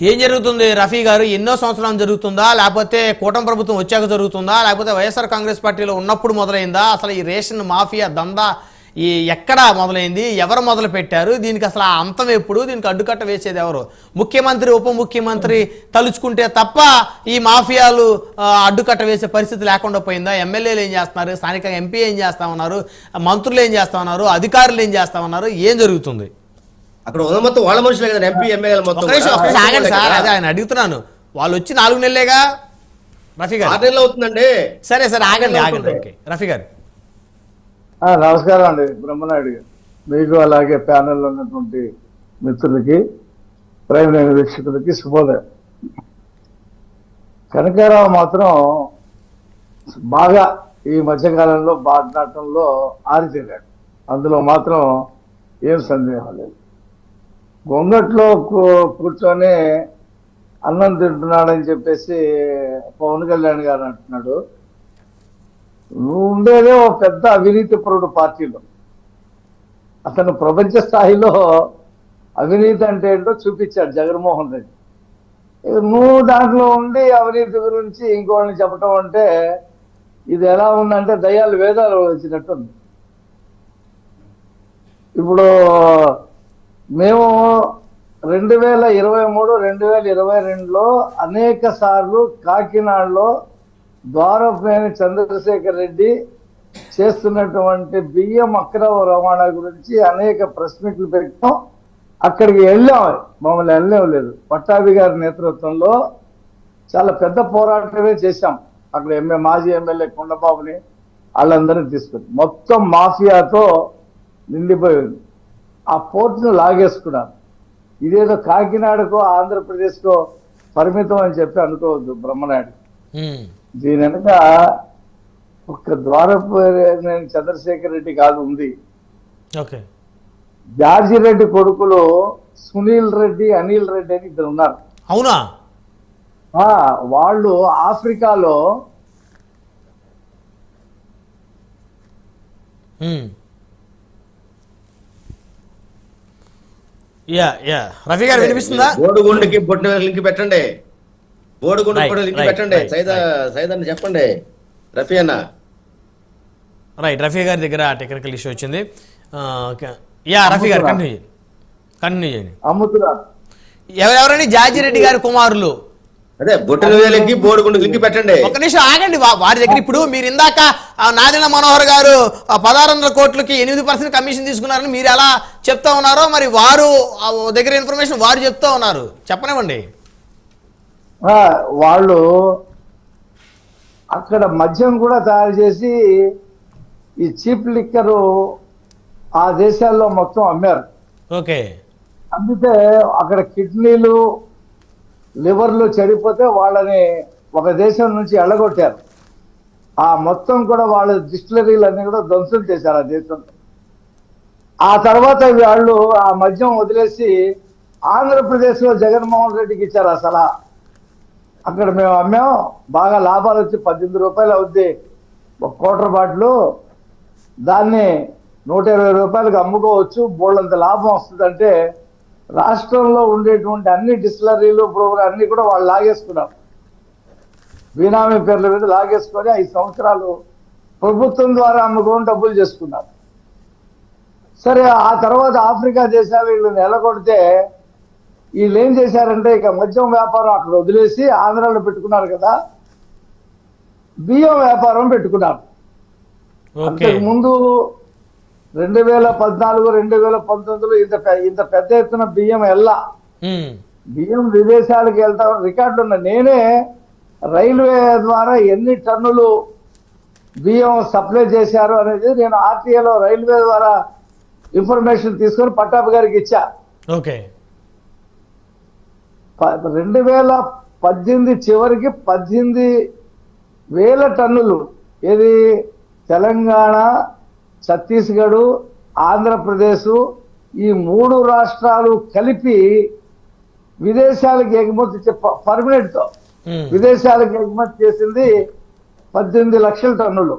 ఏం జరుగుతుంది? రఫీ గారు ఎన్నో సంవత్సరాలు జరుగుతుందా? లేకపోతే కూటమి ప్రభుత్వం వచ్చాక జరుగుతుందా? లేకపోతే వైఎస్ఆర్ కాంగ్రెస్ పార్టీలో ఉన్నప్పుడు మొదలైందా? అసలు ఈ రేషన్ మాఫియా దందా ఈ ఎక్కడ మొదలైంది? ఎవరు మొదలు పెట్టారు? దీనికి అసలు ఆ అంతం ఎప్పుడు? దీనికి అడ్డుకట్ట వేసేది ఎవరు? ముఖ్యమంత్రి ఉప ముఖ్యమంత్రి తలుచుకుంటే తప్ప ఈ మాఫియాలు అడ్డుకట్ట వేసే పరిస్థితి లేకుండా పోయిందా? ఎమ్మెల్యేలు ఏం చేస్తున్నారు? స్థానిక ఎంపీ ఏం చేస్తా ఉన్నారు? మంత్రులు ఏం చేస్తా ఉన్నారు? అధికారులు ఏం చేస్తా ఉన్నారు? ఏం జరుగుతుంది? అక్కడ ఉన్న మొత్తం వాళ్ళ మనుషులే కదా ఎంపీ ఎమ్మెల్యేలు మొత్తం. ఆగండి సార్. అదే ఆయన అడుగుతున్నాను. వాళ్ళు వచ్చి నాలుగు నెలలేగా? రఫీ గారు. ఆరు నెలలు అవుతుందండి. సరే సరే ఆగండి ఆగండి. ఓకే రఫీ గారు. ఆ, నమస్కారం అండి. బ్రహ్మనాయుడు గారు. మీకు అలాగే ప్యానెల్లో ఉన్నటువంటి మిత్రులకి ప్రైమ్ లైన్ వీక్షకులకి శుభోదయం. కనకారావు మాత్రం బాగా ఈ మధ్యకాలంలో బాటనాటంలో ఆరితేరాడు. అందులో మాత్రం ఏం సందేహం లేదు. గొంగట్లో కూర్చొని అన్నం తింటున్నాడని చెప్పేసి పవన్ కళ్యాణ్ గారు అంటున్నాడు. నువ్వు ఉండేదే ఓ పెద్ద అవినీతి పరుడు పార్టీలో. అతను ప్రపంచ స్థాయిలో అవినీతి అంటే ఏంటో చూపించాడు జగన్మోహన్ రెడ్డి. నువ్వు దాంట్లో ఉండి అవినీతి గురించి ఇంకోళ్ళని చెప్పటం అంటే ఇది ఎలా ఉందంటే దయాలు వేదాలు వచ్చినట్టుంది. ఇప్పుడు మేము రెండు వేల ఇరవై మూడు రెండు వేల ఇరవై రెండులో అనేక సార్లు కాకినాడలో ద్వారపేని చంద్రశేఖర్ రెడ్డి చేస్తున్నటువంటి బియ్యం అక్రమ రవాణా గురించి అనేక ప్రెస్ మీట్లు పెట్టాం. అక్కడికి వెళ్ళాం. మమ్మల్ని వెళ్ళలేదు పట్టాభి గారి నేతృత్వంలో చాలా పెద్ద పోరాటమే చేశాం. అక్కడ ఎంఏ మాజీ ఎమ్మెల్యే కొండబాబుని వాళ్ళందరినీ తీసుకుని మొత్తం మాఫియాతో నిండిపోయింది. ఆ పోర్టును లాగేసుకున్నారు ఇదేదో కాకినాడకో ఆంధ్రప్రదేశ్కో పరిమితం అని చెప్పి అనుకోవద్దు బ్రహ్మనాయుడు. దీని వెనక ఒక్క ద్వారపు నేను చంద్రశేఖర్ రెడ్డి కాదు ఉంది. జార్జి రెడ్డి కొడుకులు సునీల్ రెడ్డి అనిల్ రెడ్డి అని ఇద్దరు ఉన్నారు. అవునా? వాళ్ళు ఆఫ్రికాలో యా యా రఫీ గారు వినిపిస్తుందా? బోడుగుండుకి బొట్టు లింక్ పెట్టండి. బోడుగుండు కూడా లింక్ పెట్టండి. సైదా సైదాన్ని చెప్పండి. రఫీ అన్న. రైట్ రఫీ గారి దగ్గర టెక్నికల్ ఇష్యూ వచ్చింది. యా రఫీ గారు కంటిన్యూ చేయండి. కంటిన్యూ చేయండి. అమ్ముతున్నారు ఎవరెవరని జార్జిరెడ్డి గారి కుమారులు. అదే బొట్టు వేలకి బోడుగుండు లింక్ పెట్టండి. ఒక నిమిషం ఆగండి వారి దగ్గర ఇప్పుడు మీరు ఇందాక ఆ, నాదెండ్ల మనోహర్ గారు ఆ, పదహారు వందల కోట్లకి ఎనిమిది పర్సెంట్ కమిషన్ తీసుకున్నారని మీరు ఎలా చెప్తా ఉన్నారో మరి వారు ఆ, దగ్గర ఇన్ఫర్మేషన్ వారు చెప్తా ఉన్నారు. చెప్పనివ్వండి. ఆ, వాళ్ళు అక్కడ మద్యం కూడా తయారు చేసి ఈ చీప్ లిక్కరు ఆ దేశాల్లో మొత్తం అమ్మారు. ఓకే. అందుకే అక్కడ కిడ్నీలు లివర్లు చెడిపోతే వాళ్ళని ఒక దేశం నుంచి ఎళ్ళగొట్టారు. ఆ మొత్తం కూడా వాళ్ళ డిస్టిలరీలన్నీ కూడా ధ్వంసం చేశారు ఆ దేశంలో ఆ తర్వాత వాళ్ళు ఆ మద్యం వదిలేసి ఆంధ్రప్రదేశ్లో జగన్మోహన్ రెడ్డికి ఇచ్చారు ఆ సలహా. అక్కడ మేము అమ్మాం బాగా లాభాలు వచ్చి పద్దెనిమిది రూపాయలు అవుద్ది. ఒక కోటర్ బాటిల్ దాన్ని నూట ఇరవై రూపాయలకు అమ్ముకోవచ్చు బోళ్ళంత లాభం వస్తుందంటే రాష్ట్రంలో ఉండేటువంటి అన్ని డిస్టిలరీలు ప్రోగ్రాం అన్ని కూడా వాళ్ళు లాగేసుకున్నారు. బీనామీ పేర్ల మీద లాగేసుకొని ఐదు సంవత్సరాలు ప్రభుత్వం ద్వారా అమ్ముకొని డబ్బులు చేసుకున్నారు. సరే ఆ తర్వాత ఆఫ్రికా దేశాలు వీళ్ళు నెలకొడితే వీళ్ళు ఏం చేశారంటే ఇక మద్యం వ్యాపారం అక్కడ వదిలేసి ఆంధ్రాలో పెట్టుకున్నారు కదా. బియ్యం వ్యాపారం పెట్టుకున్నారు. అంతకు ముందు రెండు వేల పద్నాలుగు రెండు వేల పంతొమ్మిదిలో ఇంత ఇంత పెద్ద ఎత్తున బియ్యం వెళ్ళా ఉమ్, బియ్యం విదేశాలకు వెళ్తా రికార్డులు ఉన్నాయి. నేనే రైల్వే ద్వారా ఎన్ని టన్నులు బియ్యం సప్లై చేశారు అనేది నేను ఆర్టీఏలో రైల్వే ద్వారా ఇన్ఫర్మేషన్ తీసుకొని పట్టాభి గారికి ఇచ్చా. ఓకే. రెండు వేల పద్దెనిమిది చివరికి పద్దెనిమిది వేల టన్నులు. ఇది తెలంగాణ ఛత్తీస్గఢ్ ఆంధ్రప్రదేశ్ ఈ మూడు రాష్ట్రాలు కలిపి విదేశాలకు ఎగుమతి పర్మనెంట్తో విదేశాలకు ఎగుమతి చేసింది పద్దెనిమిది లక్షల టన్నులు.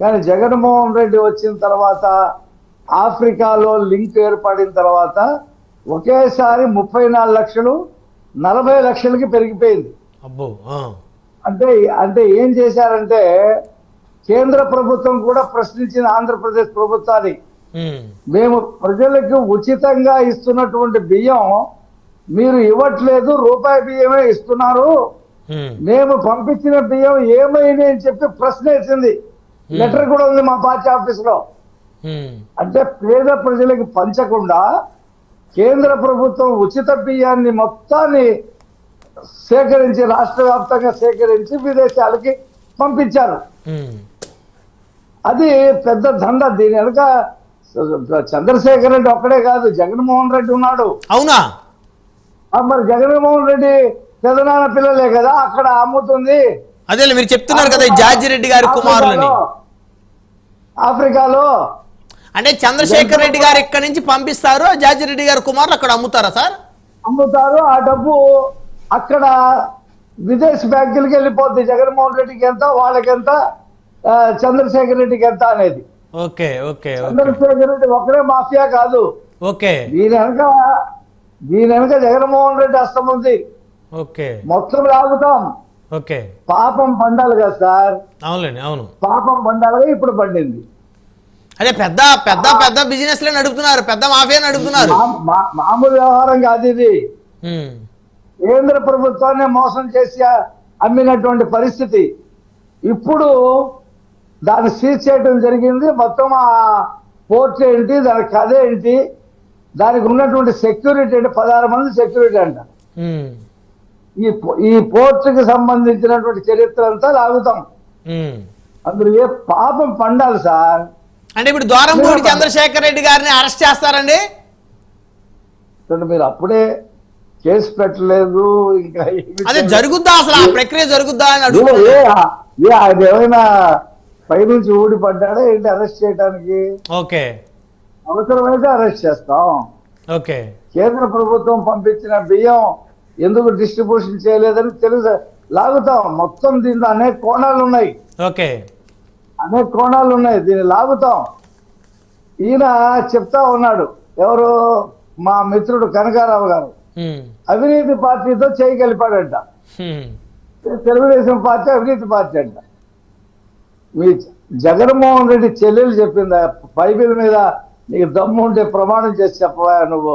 కానీ జగన్మోహన్ రెడ్డి వచ్చిన తర్వాత ఆఫ్రికాలో లింక్ ఏర్పడిన తర్వాత ఒకేసారి ముప్పై నాలుగు లక్షలు నలభై లక్షలకి పెరిగిపోయింది. అంటే అంటే ఏం చేశారంటే కేంద్ర ప్రభుత్వం కూడా ప్రశ్నించింది ఆంధ్రప్రదేశ్ ప్రభుత్వాన్ని. మేము ప్రజలకు ఉచితంగా ఇస్తున్నటువంటి బియ్యం మీరు ఇవ్వట్లేదు రూపాయి బియ్యమే ఇస్తున్నారు. మేము పంపించిన బియ్యం ఏమైంది అని చెప్పి ప్రశ్న వేసింది లెటర్ కూడా ఉంది మా పార్టీ ఆఫీస్లో. అంటే పేద ప్రజలకు పంచకుండా కేంద్ర ప్రభుత్వం ఉచిత బియ్యాన్ని మొత్తాన్ని సేకరించి రాష్ట్ర వ్యాప్తంగా సేకరించి విదేశాలకి పంపించారు. అది పెద్ద దండ. దీని వెనుక చంద్రశేఖర్ రెడ్డి ఒక్కడే కాదు జగన్మోహన్ రెడ్డి ఉన్నాడు. అవునా? మరి జగన్మోహన్ రెడ్డి పెదనాన్న పిల్లలే కదా అక్కడ అమ్ముతుంది. అదే మీరు చెప్తున్నారు కదా జార్జి రెడ్డి గారి కుమారులని. ఆఫ్రికాలో- అంటే చంద్రశేఖర్ రెడ్డి గారు ఇక్కడ నుంచి పంపిస్తారు జార్జి రెడ్డి గారి కుమారులు అక్కడ అమ్ముతారా సార్? అమ్ముతారు ఆ డబ్బు అక్కడ విదేశీ బ్యాంకులకి వెళ్ళిపోద్ది. జగన్మోహన్ రెడ్డికి ఎంత వాళ్ళకి ఎంత? చంద్రశేఖర్ రెడ్డికి ఎంత అనేది. ఓకే ఓకే చంద్రశేఖర్ రెడ్డి ఒకడే మాఫియా కాదు. ఓకే. దీని వెనక దీని వెనక జగన్మోహన్ రెడ్డి హస్తం ఉంది. ఓకే. మొత్తం లాగుతాం. ఓకే. పాపం పండాలి కదా సార్? అవునులేండి అవును. పాపం పండాలిగా ఇప్పుడు పండింది. అదే పెద్ద పెద్ద పెద్ద బిజినెస్ లే నడుపుతున్నారు పెద్ద మాఫియా నడుపుతున్నారు మామూలు వ్యవహారం కాదు ఇది. కేంద్ర ప్రభుత్వాన్ని మోసం చేసి అమ్మినటువంటి పరిస్థితి. ఇప్పుడు దాన్ని సీజ్ చేయడం జరిగింది. మొత్తం ఆ పోర్ట్ ఏంటి దాని కథ ఏంటి దానికి ఉన్నటువంటి సెక్యూరిటీ అంటే పదహారు మంది సెక్యూరిటీ అంట. ఈ ఈ పోర్టుకి సంబంధించినటువంటి చరిత్ర అంతా లాగుతాం. అందులో ఏ పాపం పండాలి సార్? అంటే ఇప్పుడు ద్వారంపూడి చంద్రశేఖర్ రెడ్డి గారిని అరెస్ట్ చేస్తారండి? మీరు అప్పుడే కేసు పెట్టలేదు ఇంకా అదే. జరుగుద్దా అసలు? ఆ ప్రక్రియ జరుగుద్దా అని ఆయన ఏమైనా పైనుంచి ఊడిపడ్డాడా ఏంటి అరెస్ట్ చేయడానికి ఓకే. అవసరమైతే అరెస్ట్ చేస్తాం. ఓకే. కేంద్ర ప్రభుత్వం పంపించిన బియ్యం ఎందుకు డిస్ట్రిబ్యూషన్ చేయలేదని తెలుసు లాగుతాం. మొత్తం దీంట్లో అనేక కోణాలు ఉన్నాయి. ఓకే. అనేక కోణాలు ఉన్నాయి. దీన్ని లాగుతాం. ఈయన చెప్తా ఉన్నాడు. ఎవరు మా మిత్రుడు కనకారావు గారు. అవినీతి పార్టీతో చేయి కలిపాడంట. ఉమ్. తెలుగుదేశం పార్టీ అవినీతి పార్టీ అంట. మీ జగన్మోహన్ రెడ్డి చెల్లెలు చెప్పిందా బైబిల్ మీద నీకు దమ్ము ఉంటే ప్రమాణం చేసి చెప్పవా నువ్వు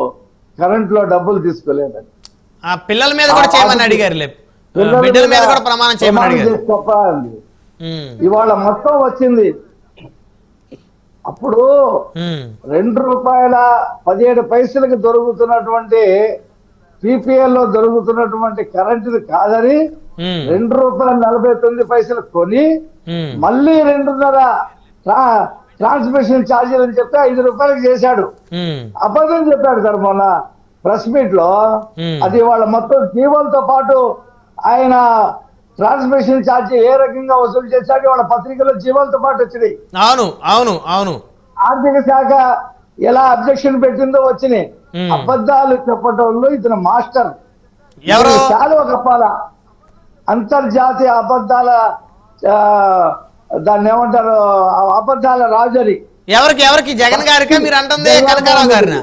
కరెంట్లో డబ్బులు తీసుకోలేదని ఆ పిల్లల మీద కూడా ఆ, చేయమని అది- అడిగారు లే పిల్లల బిడ్డల మీద కూడా ప్రమాణం చేయమని ప్రమాణం అడిగారు చేసి చెప్పవా అంది ఉమ్. ఇవాళ మొత్తం వచ్చింది అప్పుడు. రెండు రూపాయల పదిహేడు పైసలకు దొరుకుతున్నటువంటి పీపీఎల్లో దొరుకుతున్నటువంటి కరెంటుది కాదని. రెండు రూపాయల నలభై తొమ్మిది పైసలు కొని. మళ్ళీ రెండున్నర ట్రా- ట్రాన్స్మిషన్ ఛార్జీలు అని చెప్తే ఐదు రూపాయలకు చేశాడు. అబద్ధం చెప్పాడు సార్ మొన్న ప్రెస్ మీట్లో. అది వాళ్ళ మొత్తం జీవోలతో పాటు ఆయన ట్రాన్స్మిషన్ ఛార్జీ ఏ రకంగా వసూలు చేశాడు వాళ్ళ పత్రికలో జీవోలతో పాటు వచ్చినాయి. అవును అవును అవును. ఆర్థిక శాఖ ఎలా అబ్జెక్షన్ పెట్టిందో వచ్చినాయి. అబద్ధాలు చెప్పటంలో ఇతను మాస్టర్. ఎవరు? చాలా కప్పాల అంతర్జాతీయ అబద్ధాల దాన్ని ఏమంటారు? అబద్ధాల రాజరి ఎవరికి ఎవరికి? జగన్ గారికా? మీరు అంటుంది కనకారావు గారినా.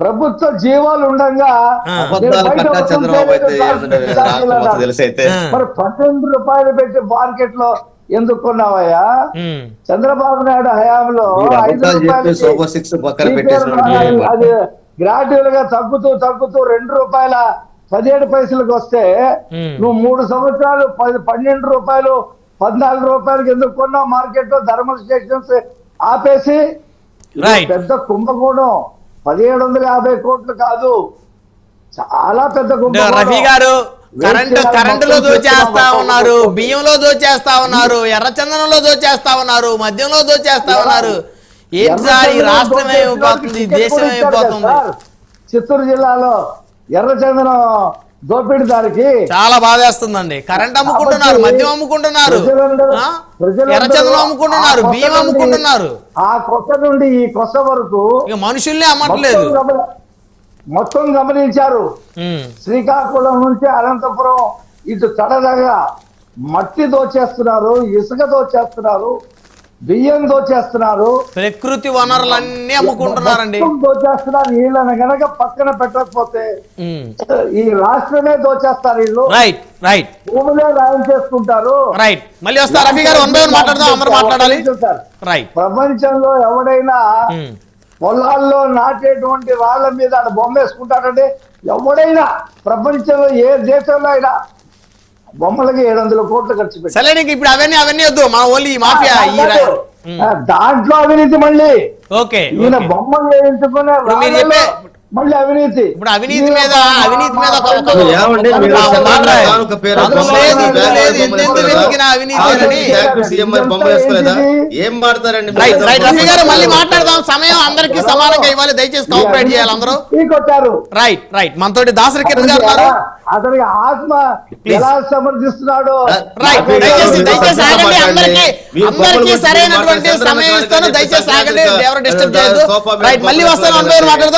ప్రభుత్వ జీవాలు ఉండగా. మరి పన్నెండు రూపాయలు పెట్టి మార్కెట్లో ఎందుకు కొన్నావయ్యా. చంద్రబాబు నాయుడు హయాంలో అది గ్రాడ్యువల్గా తగ్గుతూ తగ్గుతూ రెండు రూపాయల పదిహేడు పైసలకు వస్తే. నువ్వు మూడు సంవత్సరాలు పది పన్నెండు రూపాయలు పద్నాలుగు రూపాయలకి ఎందుకు కొన్నావు? మార్కెట్లో థర్మల్ స్టేషన్స్ ఆపేసి. పెద్ద కుంభకోణం. పదిహేడు వందల యాభై కోట్లు కాదు. చాలా పెద్ద కుంభకోణం. రఫీ గారు కరెంటు కరెంటులో మొత్తం దోచేస్తా ఉన్నారు. బియ్యంలో దోచేస్తా ఉన్నారు ఎర్రచందనంలో దోచేస్తా ఉన్నారు మద్యంలో దోచేస్తా ఉన్నారు. ఏంటి సార్ ఈ రాష్ట్రం ఏమైపోతుంది దేశం ఏమైపోతుంది చిత్తూరు జిల్లాలో ఎర్రచందనం దోపిడీదారికి చాలా బాధేస్తుందండి కరెంట్ అమ్ముకుంటున్నారు మద్యం అమ్ముకుంటున్నారు ఎర్రచందనం అమ్ముకుంటున్నారు బియ్యం నుండి- అమ్ముకుంటున్నారు. ఆ కొత్త నుండి ఈ కొత్త వరకు ఇక మనుషుల్ని అమ్మట్లేదు. మొత్తం గమ- మొత్తం గమనించారు. శ్రీకాకుళం నుంచి అనంతపురం ఇటు తడదగా మట్టి దోచేస్తున్నారు ఇసుక దోచేస్తున్నారు. బియ్యం దోచేస్తున్నారు ప్రకృతి వనరులన్నీ అమ్ముకుంటున్నారండి. దోచేస్తున్నారు. వీళ్ళని గనక పక్కన పెట్టకపోతే. ఈ రాష్ట్రమే దోచేస్తారు వీళ్ళు. రైట్ రైట్ భూములే రాయం చేసుకుంటారు. రైట్ మళ్ళీ వస్తారు? రఫీ గారు వన్ బై వన్ మాట్లాడదాం అందరూ మాట్లాడాలి. రైట్ ప్రపంచంలో ఎవడైనా. పొలాల్లో నాటేటువంటి వాళ్ళ మీద బొమ్మ వేసుకుంటారంటే ఎవడైనా ప్రపంచంలో ఏ దేశంలో అయినా బొమ్మలకి ఏడు వందల కోట్లు ఖర్చు పెట్టి సరే నీకు ఇప్పుడు అవన్నీ అవన్నీ వద్దు మా ఓన్లీ మాఫియా. దాంట్లో అవినీతి మళ్ళీ ఓకే ఈయన. బొమ్మలు వేయించుకునే మళ్ళీ అవినీతి. ఇప్పుడు అవినీతి మీద అవినీతి మీద ఏం? రైట్ రఫీ గారు మళ్ళీ మాట్లాడదాం. సమయం అందరికీ సమానంగా ఇవ్వాలి. దయచేసి కోఆపరేట్ చేయాలి అందరూ కొట్టారు రైట్ రైట్. మనతోటి దాసరి కిరణ్ గారు అతనికి ఆత్మ. ఎలా సమర్థిస్తున్నాడో రైట్. దయచేసి దయచేసి ఆగండి. అందరికీ అందరికీ సరైనటువంటి. సమయం ఇస్తాను. దయచేసి ఆగండి. ఎవరు డిస్టర్బ్ మీద రైట్. మళ్ళీ వస్తాను. వేసుకోలేదా? మాట్లాడదాం.